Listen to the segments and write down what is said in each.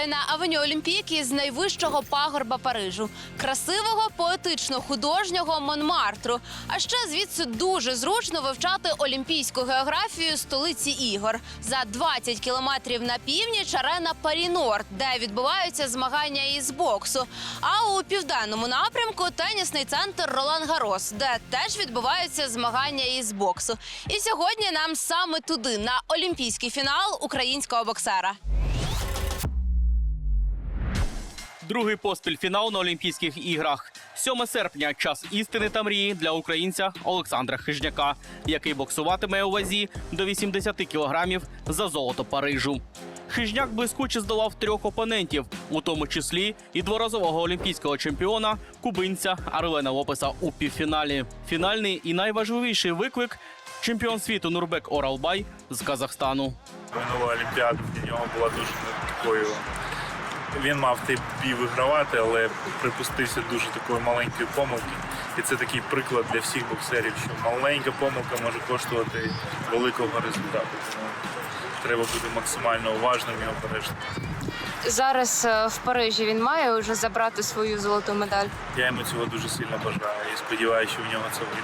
вітаю на авеню Олімпійки з найвищого пагорба Парижу, красивого поетично-художнього Монмартру. А ще звідси дуже зручно вивчати олімпійську географію столиці ігор. За 20 кілометрів на північ арена Парінорд, де відбуваються змагання із боксу. А у південному напрямку тенісний центр Ролан Гарос, де теж відбуваються змагання із боксу. І сьогодні нам саме туди на олімпійський фінал українського боксера. Другий поспіль фінал на Олімпійських іграх. 7 серпня час істини та мрії для українця Олександра Хижняка, який боксуватиме у вазі до 80 кілограмів за золото Парижу. Хижняк блискуче здолав трьох опонентів, у тому числі і дворазового олімпійського чемпіона кубинця Арлена Лопеса у півфіналі. Фінальний і найважливіший виклик чемпіон світу Нурбек Оралбай з Казахстану. Минула Олімпіада для нього була дуже такою. Він мав той бій вигравати, але припустився дуже такої маленької помилки. І це такий приклад для всіх боксерів, що маленька помилка може коштувати великого результату. Тому треба бути максимально уважним і обережним. Зараз е, в Парижі він має вже забрати свою золоту медаль. Я йому цього дуже сильно бажаю і сподіваюся, що в нього це вийде.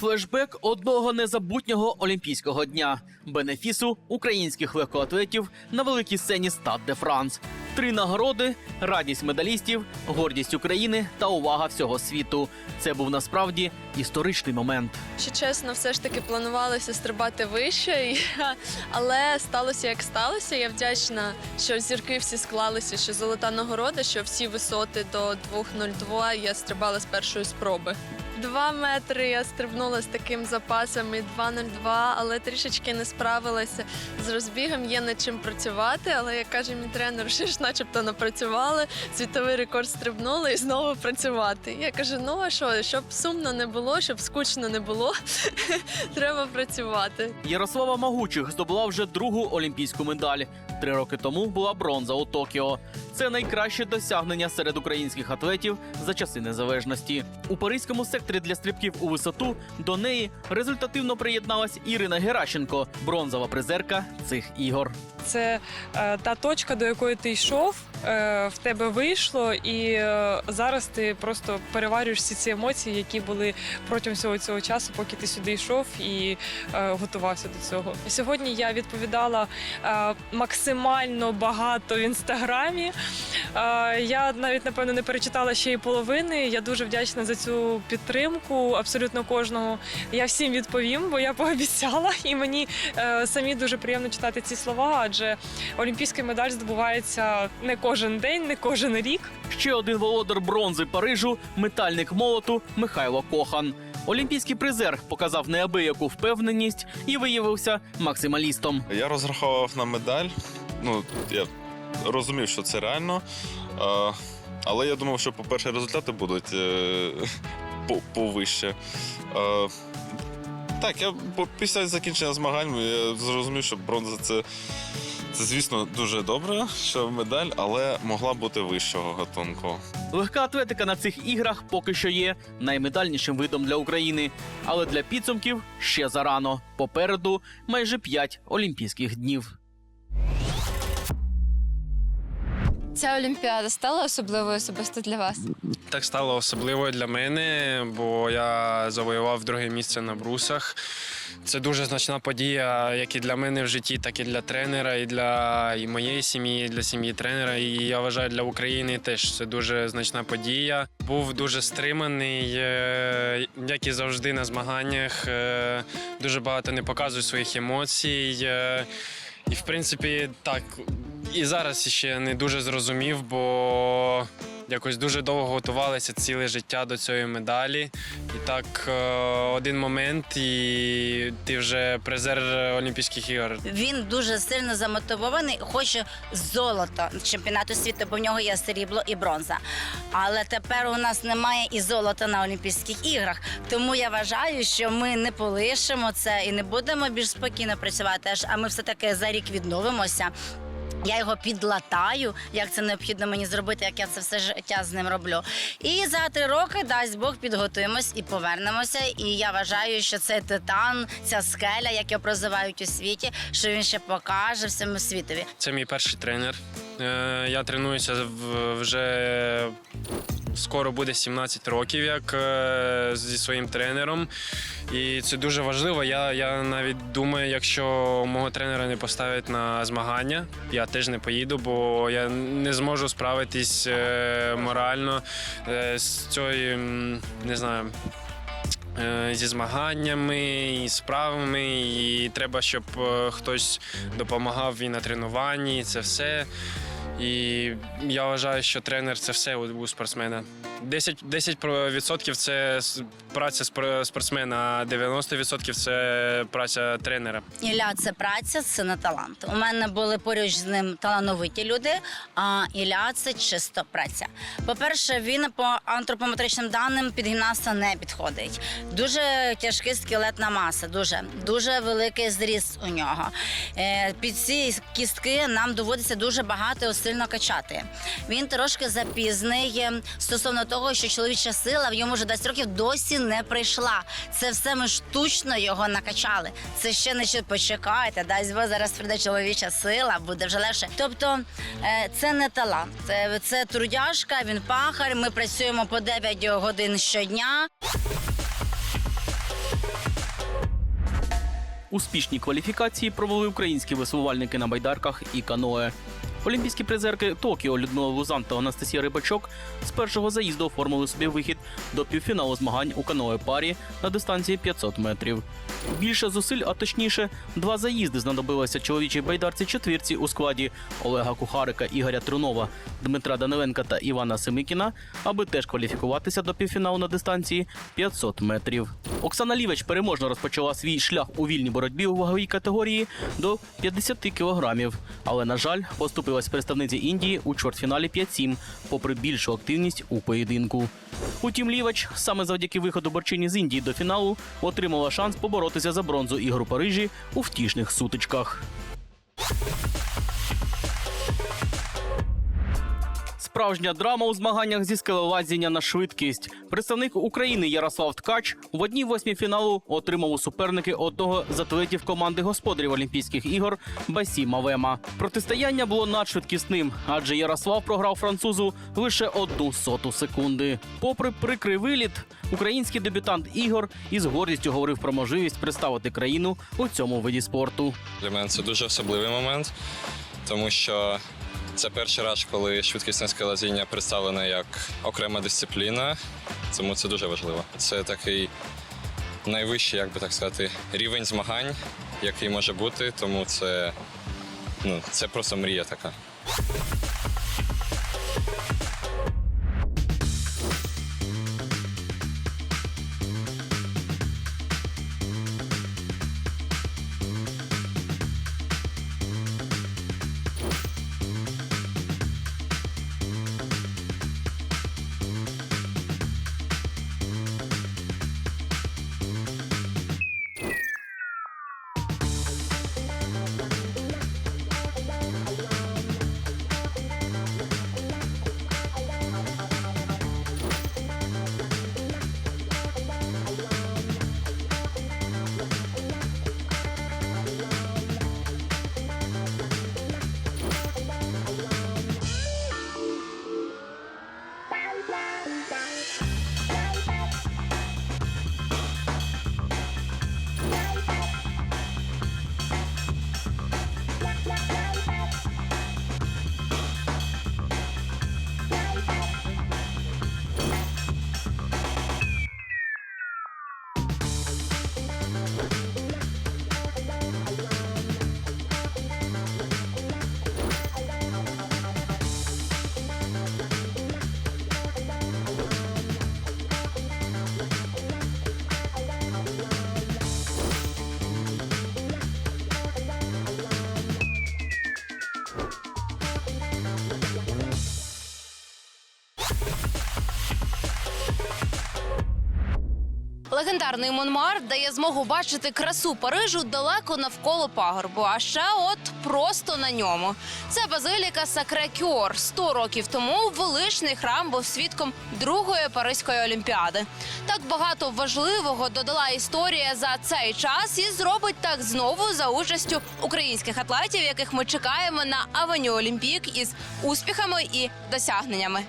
Флешбек одного незабутнього олімпійського дня бенефісу українських легкоатлетів на великій сцені Стад де Франс. Три нагороди, радість медалістів, гордість України та увага всього світу. Це був насправді історичний момент. Що чесно, все ж таки планувалося стрибати вище, але сталося як сталося. Я вдячна, що зірки всі склалися, що золота нагорода, що всі висоти до 2.02 я стрибала з першої спроби. Два метри я стрибнула з таким запасом і 2.02, але трішечки не справилася з розбігом. Є над чим працювати, але як каже мій тренер, ще ж начебто напрацювали. Світовий рекорд стрибнули і знову працювати. Я кажу: ну а що, щоб сумно не було, щоб скучно не було, треба працювати. Ярослава Магучих здобула вже другу олімпійську медаль. Три роки тому була бронза у Токіо. Це найкраще досягнення серед українських атлетів за часи незалежності. У паризькому секторі для стрибків у висоту до неї результативно приєдналась Ірина Геращенко, бронзова призерка цих ігор. Це е, та точка, до якої ти йшов, в тебе вийшло, і е, зараз ти просто переварюєш всі ці емоції, які були протягом всього цього часу, поки ти сюди йшов і е, готувався до цього. Сьогодні я відповідала е, максимально багато в інстаграмі. Я навіть напевно не перечитала ще й половини. Я дуже вдячна за цю підтримку абсолютно кожного. Я всім відповім, бо я пообіцяла, і мені е, самі дуже приємно читати ці слова, адже олімпійська медаль здобувається не кожен день, не кожен рік. Ще один володар бронзи Парижу метальник молоту Михайло Кохан. Олімпійський призер показав неабияку впевненість і виявився максималістом. Я розраховував на медаль. Ну, я розумів, що це реально. Але я думав, що, по-перше, результати будуть е, по- повище. Так, я після закінчення змагань я зрозумів, що бронза це, це, звісно, дуже добре, що медаль, але могла бути вищого гатунку. Легка атлетика на цих іграх поки що є наймедальнішим видом для України, але для підсумків ще зарано. Попереду майже п'ять олімпійських днів. Ця олімпіада стала особливою особисто для вас. Так стало особливою для мене, бо я завоював друге місце на брусах. Це дуже значна подія, як і для мене в житті, так і для тренера, і для і моєї сім'ї, і для сім'ї тренера. І я вважаю, для України теж це дуже значна подія. Був дуже стриманий, е, як і завжди на змаганнях. Е, Дуже багато не показую своїх емоцій. І в принципі, так, і зараз ще не дуже зрозумів, бо якось дуже довго готувалися ціле життя до цієї медалі. І так, е, один момент, і ти вже призер Олімпійських ігор. Він дуже сильно замотивований, хоче золото чемпіонату світу, бо в нього є срібло і бронза. Але тепер у нас немає і золота на Олімпійських іграх. Тому я вважаю, що ми не полишимо це і не будемо більш спокійно працювати. А ми все таки за рік відновимося. Я його підлатаю, як це необхідно мені зробити, як я це все життя з ним роблю. І за три роки, дасть Бог, підготуємось і повернемося. І я вважаю, що цей титан, ця скеля, як його прозивають у світі, що він ще покаже всьому світові. Це мій перший тренер. Е, Я тренуюся вже скоро буде 17 років, як е, зі своїм тренером. І це дуже важливо. Я, я навіть думаю, якщо мого тренера не поставлять на змагання, я теж не поїду, бо я не зможу справитись е, морально з цією, не знаю. Зі змаганнями і справами, і треба, щоб хтось допомагав і на тренуванні, і це все. І я вважаю, що тренер це все у, спортсмена. 10%, 10% це праця спор- спортсмена, а 90% це праця тренера. Ілля це праця, це не талант. У мене були поруч з ним талановиті люди, а Ілля це чисто праця. По-перше, він по антропометричним даним під гімнаста не підходить. Дуже тяжкий скелетна маса, дуже дуже великий зріст у нього. Е, Під ці кістки нам доводиться дуже багато сильно качати. Він трошки запізний е, стосовно того, що чоловіча сила в йому вже 10 років досі не прийшла. Це все ми штучно його накачали. Це ще не що почекайте. Дасть Бог, зараз прийде чоловіча сила, буде вже легше. Тобто е, це не талант, це, це трудяжка, він пахар. Ми працюємо по 9 годин щодня. Успішні кваліфікації провели українські веслувальники на байдарках і каное. Олімпійські призерки Токіо Людмила Лузан та Анастасія Рибачок з першого заїзду оформили собі вихід до півфіналу змагань у каное парі на дистанції 500 метрів. Більше зусиль, а точніше, два заїзди знадобилося чоловічій байдарці четвірці у складі Олега Кухарика, Ігоря Трунова, Дмитра Даниленка та Івана Семикіна, аби теж кваліфікуватися до півфіналу на дистанції 500 метрів. Оксана Лівич переможно розпочала свій шлях у вільній боротьбі у ваговій категорії до 50 кілограмів. Але, на жаль, поступилась представниці Індії у чвертьфіналі 5-7, попри більшу активність у поєдинку. Утім, Лівач саме завдяки виходу борчині з Індії до фіналу отримала шанс поборотися за бронзу ігру Парижі у втішних сутичках. Справжня драма у змаганнях зі скелелазіння на швидкість. Представник України Ярослав Ткач в одній восьмій фіналу отримав у суперники одного з атлетів команди господарів Олімпійських ігор Басі Мавема. Протистояння було надшвидкісним, адже Ярослав програв французу лише одну соту секунди. Попри прикрий виліт, український дебютант Ігор із гордістю говорив про можливість представити країну у цьому виді спорту. Для мене це дуже особливий момент, тому що це перший раз, коли швидкісне скелезіння представлене як окрема дисципліна, тому це дуже важливо. Це такий найвищий, як би так сказати, рівень змагань, який може бути, тому це, ну, це просто мрія така. Легендарний Монмарт дає змогу бачити красу Парижу далеко навколо пагорбу, а ще от просто на ньому. Це базиліка Сакре-Кьор. 100 років тому величний храм був свідком другої Паризької олімпіади. Так багато важливого додала історія за цей час і зробить так знову за участю українських атлетів, яких ми чекаємо на авеню Олімпік із успіхами і досягненнями.